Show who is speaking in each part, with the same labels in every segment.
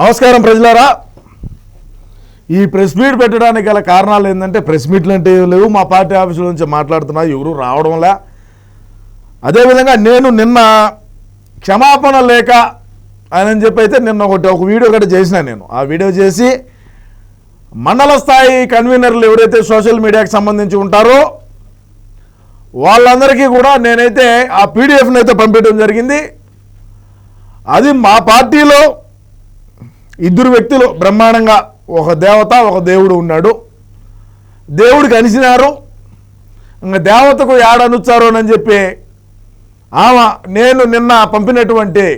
Speaker 1: నమస్కారం ప్రజలారా. ఈ ప్రెస్ మీట్ పెట్టడానికి గల కారణాలు ఏంటంటే ప్రెస్ మీట్లు అంటే లేవు. మా పార్టీ ఆఫీసుల నుంచి మాట్లాడుతున్నా ఎవరు రావడంలే అదేవిధంగా నేను నిన్న క్షమాపణ లేక అని చెప్పి అయితే నిన్న ఒకటి ఒక వీడియో ఒకటి చేసిన నేను. ఆ వీడియో చేసి మండల స్థాయి కన్వీనర్లు ఎవరైతే సోషల్ మీడియాకి సంబంధించి ఉంటారో వాళ్ళందరికీ కూడా నేనైతే ఆ పీడిఎఫ్ని అయితే పంపించడం జరిగింది. అది మా పార్టీలో ఇద్దరు వ్యక్తులు బ్రహ్మాండంగా ఒక దేవత ఒక దేవుడు ఉన్నాడు. దేవుడికి అనిసినారు. ఇంకా దేవతకు ఏడనుచ్చారోనని చెప్పి ఆమె నేను నిన్న పంపినటువంటి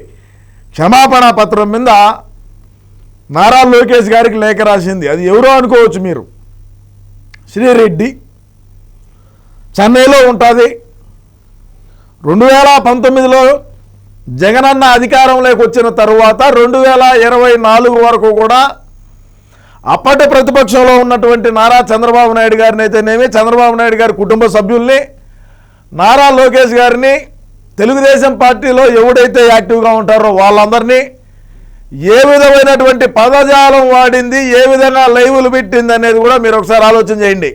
Speaker 1: క్షమాపణ పత్రం మీద నారా లోకేష్ గారికి లేఖ రాసింది. అది ఎవరో అనుకోవచ్చు మీరు. శ్రీరెడ్డి చెన్నైలో ఉంటుంది. రెండు వేల పంతొమ్మిదిలో జగనన్న అధికారంలోకి వచ్చిన తరువాత రెండు వేల ఇరవై నాలుగు వరకు కూడా అప్పటి ప్రతిపక్షంలో ఉన్నటువంటి నారా చంద్రబాబు నాయుడు గారిని అయితేనేమి చంద్రబాబు నాయుడు గారి కుటుంబ సభ్యుల్ని నారా లోకేష్ గారిని తెలుగుదేశం పార్టీలో ఎవడైతే యాక్టివ్గా ఉంటారో వాళ్ళందరినీ ఏ విధమైనటువంటి పదజాలం వాడింది ఏ విధంగా లైవ్లు పెట్టింది అనేది కూడా మీరు ఒకసారి ఆలోచన చేయండి.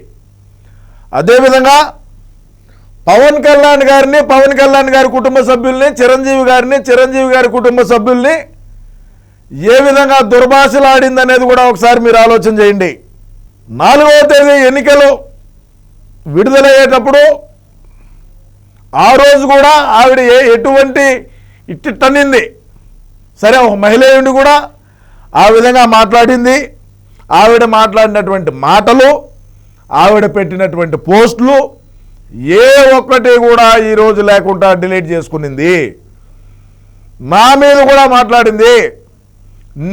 Speaker 1: అదేవిధంగా పవన్ కళ్యాణ్ గారిని పవన్ కళ్యాణ్ గారి కుటుంబ సభ్యుల్ని చిరంజీవి గారిని చిరంజీవి గారి కుటుంబ సభ్యుల్ని ఏ విధంగా దుర్భాషలాడింది అనేది కూడా ఒకసారి మీరు ఆలోచన చేయండి. నాలుగవ తేదీ ఎన్నికలు విడుదలయ్యేటప్పుడు ఆ రోజు కూడా ఆవిడ ఏ ఎటువంటి ఇట్టిట్టనింది సరే ఒక మహిళయుడి కూడా ఆ విధంగా మాట్లాడింది. ఆవిడ మాట్లాడినటువంటి మాటలు ఆవిడ పెట్టినటువంటి పోస్టులు ఏ ఒక్కటి కూడా ఈరోజు లేకుండా డిలీట్ చేసుకునింది. నా మీద కూడా మాట్లాడింది.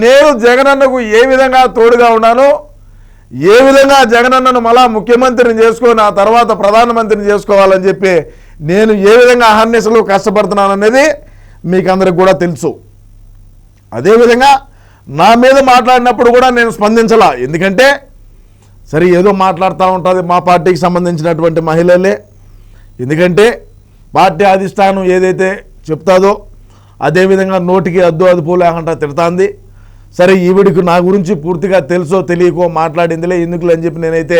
Speaker 1: నేను జగనన్నకు ఏ విధంగా తోడుగా ఉన్నానో ఏ విధంగా జగనన్నను మళ్ళా ముఖ్యమంత్రిని చేసుకొని ఆ తర్వాత ప్రధానమంత్రిని చేసుకోవాలని చెప్పి నేను ఏ విధంగా అహర్నిశలు కష్టపడుతున్నాననేది మీకు అందరికి కూడా తెలుసు. అదేవిధంగా నా మీద మాట్లాడినప్పుడు కూడా నేను స్పందించలా. ఎందుకంటే సరే ఏదో మాట్లాడుతూ ఉంటుంది మా పార్టీకి సంబంధించినటువంటి మహిళలే. ఎందుకంటే పార్టీ అధిష్టానం ఏదైతే చెప్తాదో అదేవిధంగా నోటికి అద్దు అదుపు లేకుండా తిడుతుంది. సరే ఈవిడికి నా గురించి పూర్తిగా తెలుసో తెలియకో మాట్లాడిందిలే ఎందుకులే అని చెప్పి నేనైతే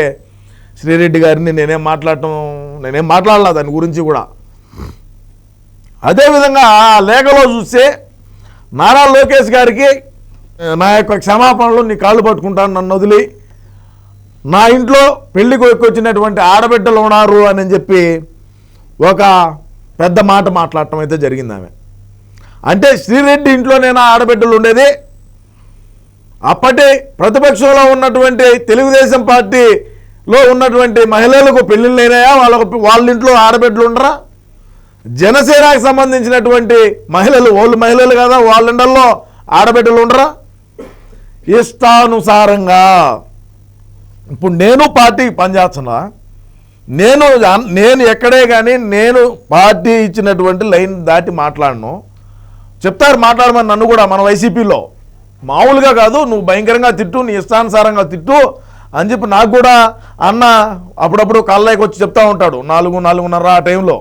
Speaker 1: శ్రీరెడ్డి గారిని నేనేం మాట్లాడటం నేనేం మాట్లాడలా దాని గురించి కూడా. అదేవిధంగా ఆ లేఖలో చూస్తే నారా లోకేష్ గారికి నా యొక్క క్షమాపణలు నీ కాళ్ళు పట్టుకుంటాను నన్ను వదిలి నా ఇంట్లో పెళ్ళికి వచ్చినటువంటి ఆడబిడ్డలు ఉన్నారు అని చెప్పి ఒక పెద్ద మాట మాట్లాడటం అయితే జరిగింది ఆమె. అంటే శ్రీరెడ్డి ఇంట్లోనేనా ఆడబిడ్డలు ఉండేది. అప్పటి ప్రతిపక్షంలో ఉన్నటువంటి తెలుగుదేశం పార్టీలో ఉన్నటువంటి మహిళలకు పెళ్ళిళ్ళు అయినాయా? వాళ్ళకు వాళ్ళ ఇంట్లో ఆడబిడ్డలు ఉండరా? జనసేనకు సంబంధించినటువంటి మహిళలు వాళ్ళు మహిళలు కదా వాళ్ళ ఇండల్లో ఆడబిడ్డలు ఉండరా? ఇష్టానుసారంగా. ఇప్పుడు నేను పార్టీకి పనిచేస్తున్నా. నేను నేను ఎక్కడే కానీ నేను పార్టీ ఇచ్చినటువంటి లైన్ దాటి మాట్లాడను. చెప్తారు మాట్లాడమని నన్ను కూడా మన వైసీపీలో. మామూలుగా కాదు నువ్వు భయంకరంగా తిట్టు నీ ఇష్టానుసారంగా తిట్టు అని చెప్పి నాకు కూడా అన్న అప్పుడప్పుడు కళ్ళకి వచ్చి చెప్తా ఉంటాడు. నాలుగు నాలుగున్నర ఆ టైంలో.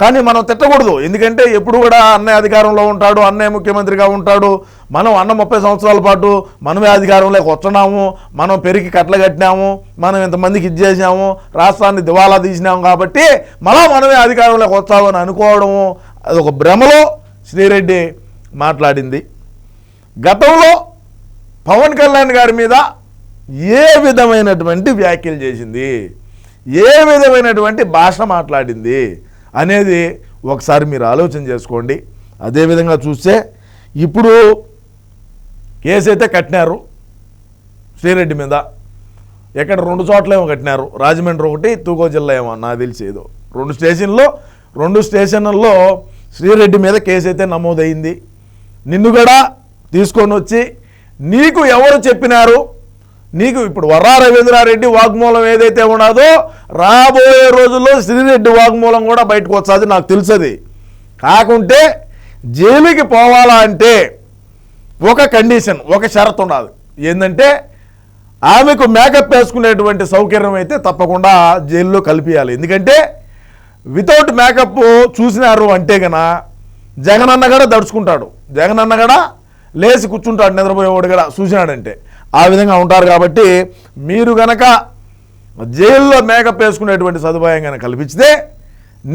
Speaker 1: కానీ మనం తిట్టకూడదు. ఎందుకంటే ఎప్పుడు కూడా అన్నయ్య అధికారంలో ఉంటాడు అన్నయ్య ముఖ్యమంత్రిగా ఉంటాడు. మనం అన్న ముప్పై సంవత్సరాల పాటు మనమే అధికారంలోకి వచ్చినాము మనం పెరిగి కట్టలు కట్టినాము మనం ఇంతమందికి ఇది చేసాము రాష్ట్రాన్ని దివాలా తీసినాము కాబట్టి మనం మనమే అధికారంలోకి వస్తామని అనుకోవడము అది ఒక భ్రమలో శ్రీరెడ్డి మాట్లాడింది. గతంలో పవన్ కళ్యాణ్ గారి మీద ఏ విధమైనటువంటి వ్యాఖ్యలు చేసింది? ఏ విధమైనటువంటి భాష మాట్లాడింది? అనేది ఒకసారి మీరు ఆలోచన చేసుకోండి. అదేవిధంగా చూస్తే ఇప్పుడు కేసు అయితే కట్టినారు శ్రీరెడ్డి మీద. ఎక్కడ రెండు చోట్ల ఏమో కట్టినారు. రాజమండ్రి ఒకటి తూకో జిల్లా ఏమో నాకు తెలిసి ఏదో. రెండు స్టేషన్లో రెండు స్టేషన్లలో శ్రీరెడ్డి మీద కేసు అయితే నమోదైంది. నిన్ను కూడా తీసుకొని వచ్చి నీకు ఎవరు చెప్పినారు? నీకు ఇప్పుడు వర్రా రవీంద్రారెడ్డి వాగ్మూలం ఏదైతే ఉన్నదో రాబోయే రోజుల్లో శ్రీరెడ్డి వాగ్మూలం కూడా బయటకు వచ్చాది నాకు తెలుసది. కాకుంటే జైలుకి పోవాలా అంటే ఒక కండిషన్ ఒక షరత్ ఉండాలి. ఏంటంటే ఆమెకు మేకప్ వేసుకునేటువంటి సౌకర్యం అయితే తప్పకుండా జైల్లో కలిపియాలి. ఎందుకంటే వితౌట్ మేకప్ చూసినారు అంటే గన జగనన్న కూడా దడుచుకుంటాడు. జగనన్న కూడా లేచి కూర్చుంటాడు నిద్రపోయేవాడు కూడా చూసినాడంటే. ఆ విధంగా ఉంటారు కాబట్టి మీరు గనక జైల్లో మేకప్ వేసుకునేటువంటి సదుపాయం కనుక కల్పించితే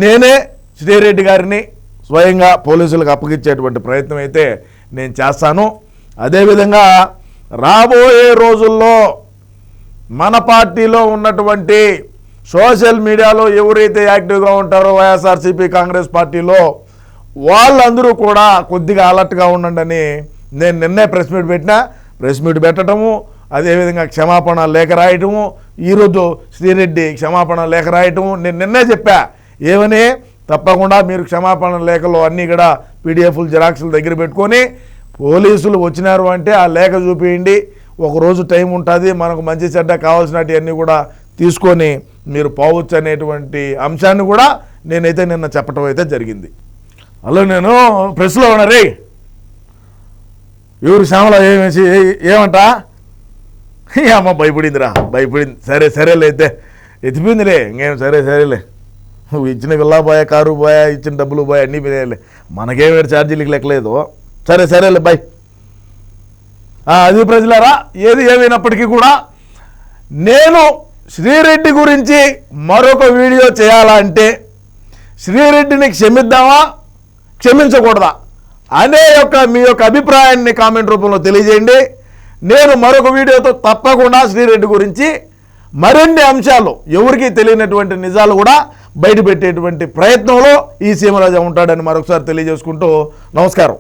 Speaker 1: నేనే శ్రీరెడ్డి గారిని స్వయంగా పోలీసులకు అప్పగించేటువంటి ప్రయత్నం అయితే నేను చేస్తాను. అదేవిధంగా రాబోయే రోజుల్లో మన పార్టీలో ఉన్నటువంటి సోషల్ మీడియాలో ఎవరైతే యాక్టివ్గా ఉంటారో వైఎస్ఆర్సీపీ కాంగ్రెస్ పార్టీలో వాళ్ళందరూ కూడా కొద్దిగా అలర్ట్గా ఉండండి అని నేను నిన్నే ప్రెస్ మీట్ పెట్టినా. ప్రెస్ మీట్ పెట్టడము అదేవిధంగా క్షమాపణ లేఖ రాయటము ఈరోజు శ్రీరెడ్డి క్షమాపణ లేఖ రాయటము నేను నిన్నే చెప్పా. ఏమని? తప్పకుండా మీరు క్షమాపణ లేఖలు అన్నీ కూడా పీడిఎఫ్లు జిరాక్స్లు దగ్గర పెట్టుకొని పోలీసులు వచ్చినారు అంటే ఆ లేఖ చూపించండి ఒకరోజు టైం ఉంటుంది మనకు మంచి చెడ్డ కావాల్సినవన్నీ కూడా తీసుకొని మీరు పోవచ్చు అనేటువంటి అంశాన్ని కూడా నేనైతే నిన్న చెప్పటం అయితే జరిగింది. అలా నేను ప్రెస్లో ఉన్నా రే. ఎవరు శ్యామల ఏమేసి ఏమంట? ఈ అమ్మ భయపడిందిరా భయపడింది. సరే సరేలే అయితే. ఎత్తిపోయిందిలే ఇంకేం సరే సరేలే. నువ్వు ఇచ్చిన విల్లా పోయా కారు పోయా ఇచ్చిన డబ్బులు పోయా అన్నీ పోయాలే మనకేమేడు ఛార్జీలకి లెక్కలేదు. సరే సరేలే బాయ్ అది ప్రజలారా ఏది ఏమైనప్పటికీ కూడా నేను శ్రీరెడ్డి గురించి మరొక వీడియో చేయాలంటే శ్రీరెడ్డిని క్షమిద్దామా? క్షమించకూడదా? అనే యొక్క మీ యొక్క అభిప్రాయాన్ని కామెంట్ రూపంలో తెలియజేయండి. నేను మరొక వీడియోతో తప్పకుండా శ్రీరెడ్డి గురించి మరిన్ని అంశాలు ఎవరికీ తెలియనటువంటి నిజాలు కూడా బయటపెట్టేటువంటి ప్రయత్నంలో ఈ సీమరాజా ఉంటాడని మరొకసారి తెలియజేసుకుంటూ నమస్కారం.